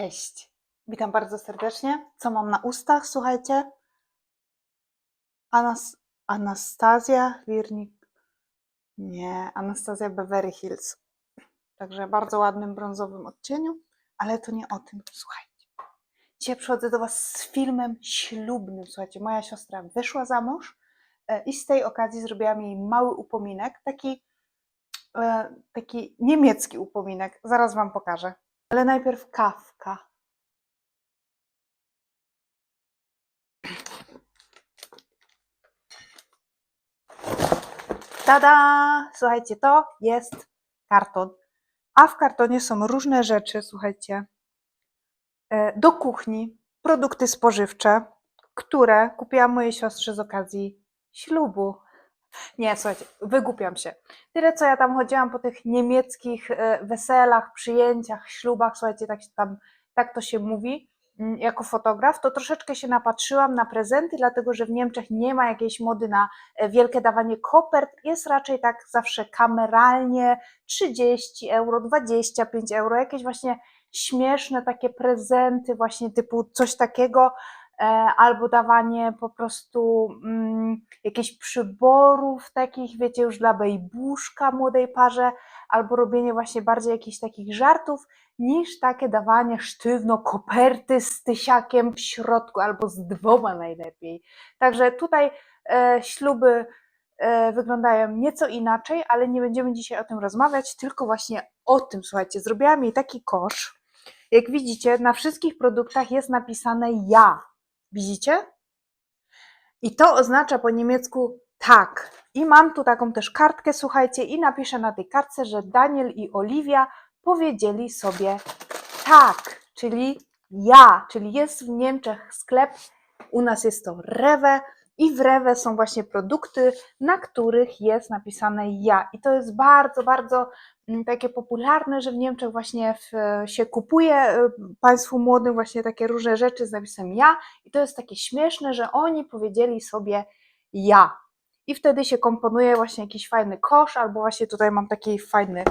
Cześć. Witam bardzo serdecznie. Co mam na ustach? Słuchajcie. Anas Anastazja Wirnik. Nie, Anastazja Beverly Hills. Także bardzo ładnym brązowym odcieniu, ale to nie o tym. Słuchajcie. Dzisiaj przychodzę do Was z filmem ślubnym. Słuchajcie, moja siostra wyszła za mąż e, i z tej okazji zrobiłam jej mały upominek, taki, e, taki niemiecki upominek. Zaraz Wam pokażę. Ale najpierw kawka. Tada! Słuchajcie, to jest karton. A w kartonie są różne rzeczy, słuchajcie, e, do kuchni, produkty spożywcze, które kupiłam mojej siostrze z okazji ślubu. Nie, słuchajcie, wygłupiam się. Tyle, co ja tam chodziłam po tych niemieckich e, weselach, przyjęciach, ślubach, słuchajcie, tak, tam, tak to się mówi, mm, jako fotograf, to troszeczkę się napatrzyłam na prezenty, dlatego że w Niemczech nie ma jakiejś mody na e, wielkie dawanie kopert, jest raczej tak zawsze kameralnie 30 euro, 25 euro, jakieś właśnie śmieszne takie prezenty, właśnie typu coś takiego, albo dawanie po prostu mm, jakichś przyborów takich, wiecie, już dla bejbuszka młodej parze, albo robienie właśnie bardziej jakichś takich żartów, niż takie dawanie sztywno koperty z tysiakiem w środku, albo z dwoma najlepiej. Także tutaj e, śluby e, wyglądają nieco inaczej, ale nie będziemy dzisiaj o tym rozmawiać, tylko właśnie o tym, słuchajcie, zrobiłam jej taki kosz. Jak widzicie, na wszystkich produktach jest napisane ja. Widzicie? I to oznacza po niemiecku tak. I mam tu taką też kartkę, słuchajcie, i napiszę na tej kartce, że Daniel i Oliwia powiedzieli sobie tak, czyli ja, czyli jest w Niemczech sklep, u nas jest to Rewe i w Rewe są właśnie produkty, na których jest napisane ja. I to jest bardzo, bardzo takie popularne, że w Niemczech właśnie w, się kupuje y, państwu młodym właśnie takie różne rzeczy z napisem ja i to jest takie śmieszne, że oni powiedzieli sobie ja. I wtedy się komponuje właśnie jakiś fajny kosz, albo właśnie tutaj mam taki fajny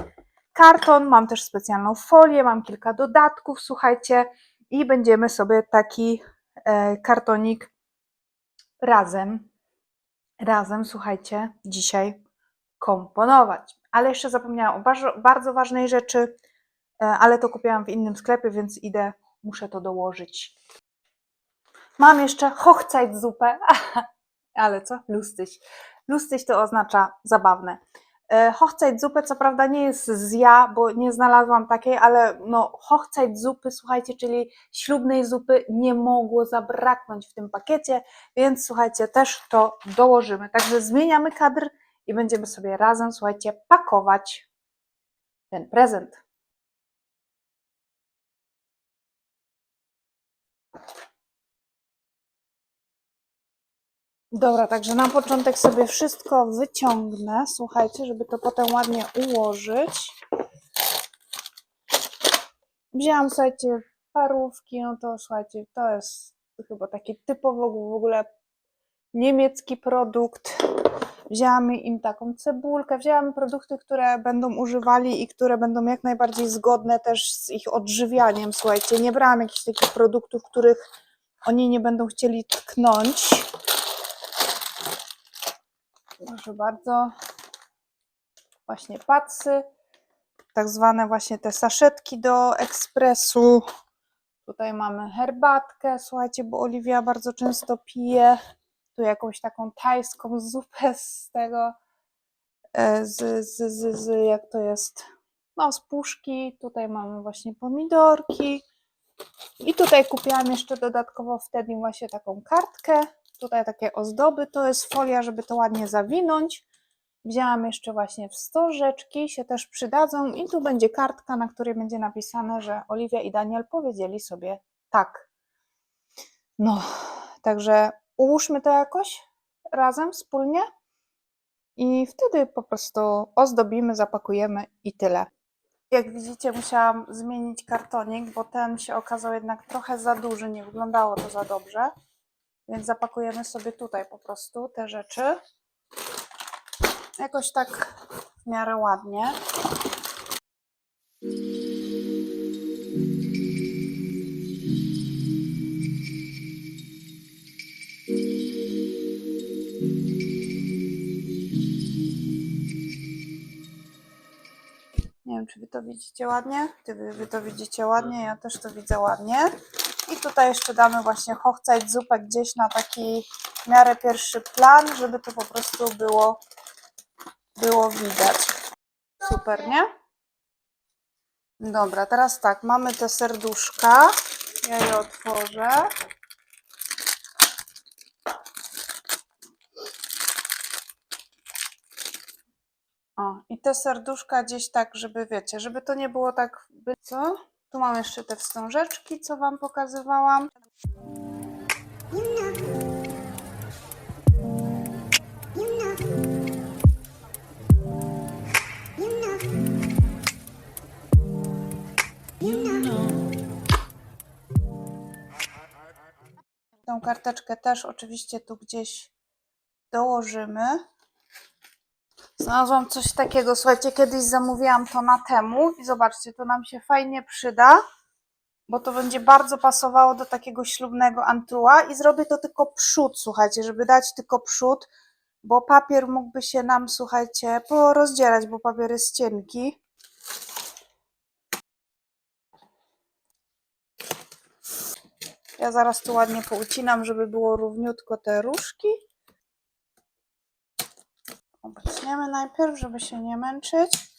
karton, mam też specjalną folię, mam kilka dodatków, słuchajcie, i będziemy sobie taki e, kartonik razem, razem, słuchajcie, dzisiaj komponować. Ale jeszcze zapomniałam o bardzo, ważnej rzeczy, e, ale to kupiłam w innym sklepie, więc idę, muszę to dołożyć. Mam jeszcze Hochzeitzupę, ale co? Lustig. Lustig to oznacza zabawne. E, Hochzeitzupę co prawda nie jest z ja, bo nie znalazłam takiej, ale no Hochzeitzupy, słuchajcie, czyli ślubnej zupy nie mogło zabraknąć w tym pakiecie, więc słuchajcie, też to dołożymy. Także zmieniamy kadr i będziemy sobie razem, słuchajcie, pakować ten prezent. Dobra, także na początek sobie wszystko wyciągnę, słuchajcie, żeby to potem ładnie ułożyć. Wzięłam, słuchajcie, parówki, no to słuchajcie, to jest chyba taki typowo w ogóle niemiecki produkt. Wzięłam im taką cebulkę, wzięłam produkty, które będą używali i które będą jak najbardziej zgodne też z ich odżywianiem, słuchajcie. Nie brałam jakichś takich produktów, których oni nie będą chcieli tknąć. Proszę bardzo. Właśnie patsy, tak zwane właśnie te saszetki do ekspresu. Tutaj mamy herbatkę, słuchajcie, bo Oliwia bardzo często pije. Tu jakąś taką tajską zupę z tego, e, z, z, z, z jak to jest, no z puszki. Tutaj mamy właśnie pomidorki. I tutaj kupiłam jeszcze dodatkowo wtedy właśnie taką kartkę. Tutaj takie ozdoby, to jest folia, żeby to ładnie zawinąć. Wzięłam jeszcze właśnie wstożeczki, się też przydadzą i tu będzie kartka, na której będzie napisane, że Oliwia i Daniel powiedzieli sobie tak. No, także ułóżmy to jakoś razem, wspólnie i wtedy po prostu ozdobimy, zapakujemy i tyle. Jak widzicie, musiałam zmienić kartonik, bo ten się okazał jednak trochę za duży, nie wyglądało to za dobrze. Więc zapakujemy sobie tutaj po prostu te rzeczy. Jakoś tak w miarę ładnie. Widzicie ładnie. Ty, wy, to widzicie ładnie, ja też to widzę ładnie. I tutaj jeszcze damy właśnie hochcajt zupę gdzieś na taki w miarę pierwszy plan, żeby to po prostu było, było widać. Super, nie? Dobra, teraz tak, mamy te serduszka. Ja je otworzę. Te serduszka gdzieś tak, żeby wiecie, żeby to nie było tak, by co? Tu mam jeszcze te wstążeczki, co wam pokazywałam. Tą karteczkę też oczywiście tu gdzieś dołożymy. Znalazłam coś takiego, słuchajcie, kiedyś zamówiłam to na temu i zobaczcie, to nam się fajnie przyda, bo to będzie bardzo pasowało do takiego ślubnego antua i zrobię to tylko przód, słuchajcie, żeby dać tylko przód, bo papier mógłby się nam, słuchajcie, porozdzierać, bo papier jest cienki. Ja zaraz tu ładnie poucinam, żeby było równiutko te różki. Obecniemy najpierw, żeby się nie męczyć.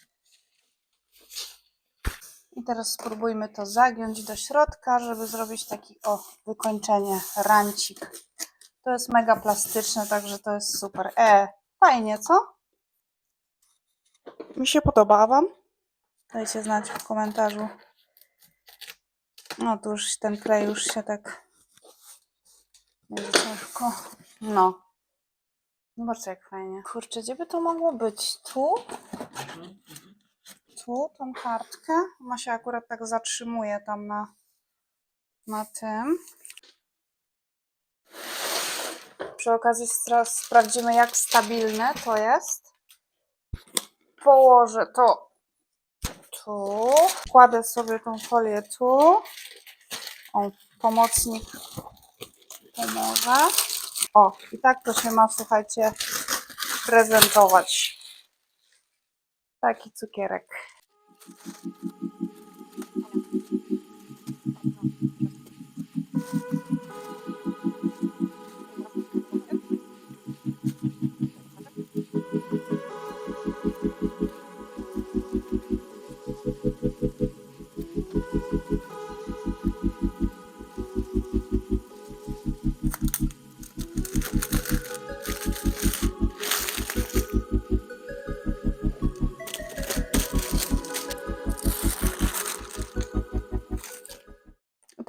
I teraz spróbujmy to zagiąć do środka, żeby zrobić taki, o, wykończenie, rancik. To jest mega plastyczne, także to jest super. E, fajnie, co? Mi się podoba Wam? Dajcie znać w komentarzu. No tu już ten klej już się tak. No. Zobaczcie jak fajnie. Kurczę, gdzie by to mogło być? Tu? Tu, tą kartkę. Ona się akurat tak zatrzymuje tam na, na tym. Przy okazji sprawdzimy jak stabilne to jest. Położę to tu. Kładę sobie tą folię tu. O, pomocnik pomoże. O, i tak to się ma, słuchajcie, prezentować. Taki cukierek.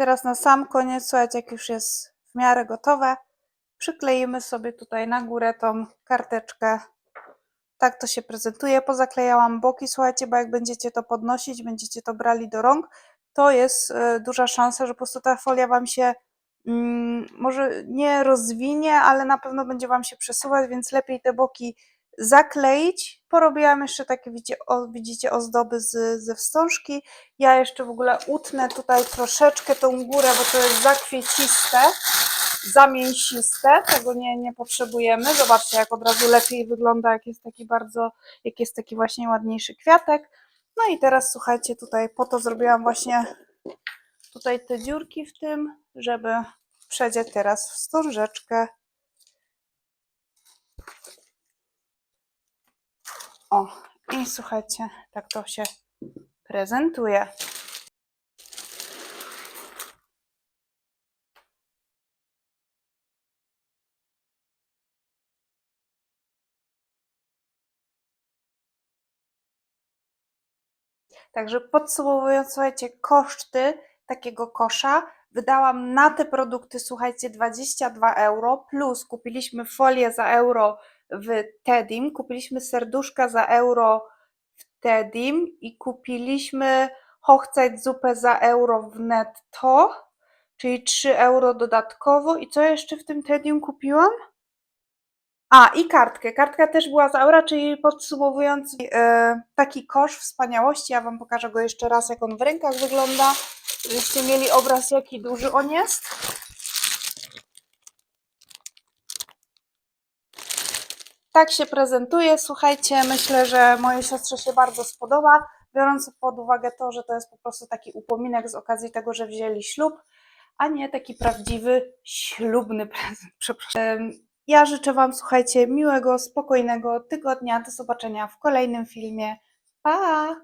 Teraz na sam koniec, słuchajcie, jak już jest w miarę gotowe, przykleimy sobie tutaj na górę tą karteczkę. Tak to się prezentuje. Pozaklejałam boki, słuchajcie, bo jak będziecie to podnosić, będziecie to brali do rąk, to jest e, duża szansa, że po prostu ta folia Wam się mm, może nie rozwinie, ale na pewno będzie Wam się przesuwać, więc lepiej te boki zakleić. Porobiłam jeszcze takie, widzicie, o, widzicie ozdoby z, ze wstążki. Ja jeszcze w ogóle utnę tutaj troszeczkę tą górę, bo to jest zakwieciste, zamięsiste, tego nie, nie potrzebujemy. Zobaczcie, jak od razu lepiej wygląda, jak jest taki bardzo, jak jest taki właśnie ładniejszy kwiatek. No i teraz słuchajcie, tutaj po to zrobiłam właśnie tutaj te dziurki w tym, żeby przedzieć teraz wstążeczkę. O, i słuchajcie, tak to się prezentuje. Także podsumowując, słuchajcie, koszty takiego kosza wydałam na te produkty, słuchajcie, 22 euro, plus kupiliśmy folię za euro w Tedim, kupiliśmy serduszka za euro w Tedim i kupiliśmy hochzeit zupę za euro w netto, czyli 3 euro dodatkowo. I co jeszcze w tym Tedim kupiłam? A, i kartkę. Kartka też była z euro, czyli podsumowując, e, taki kosz wspaniałości. Ja Wam pokażę go jeszcze raz, jak on w rękach wygląda, żebyście mieli obraz, jaki duży on jest. Tak się prezentuje. Słuchajcie, myślę, że mojej siostrze się bardzo spodoba. biorąc pod uwagę to, że to jest po prostu taki upominek z okazji tego, że wzięli ślub, a nie taki prawdziwy ślubny prezent. Przepraszam. Ja życzę Wam, słuchajcie, miłego, spokojnego tygodnia. Do zobaczenia w kolejnym filmie. Pa!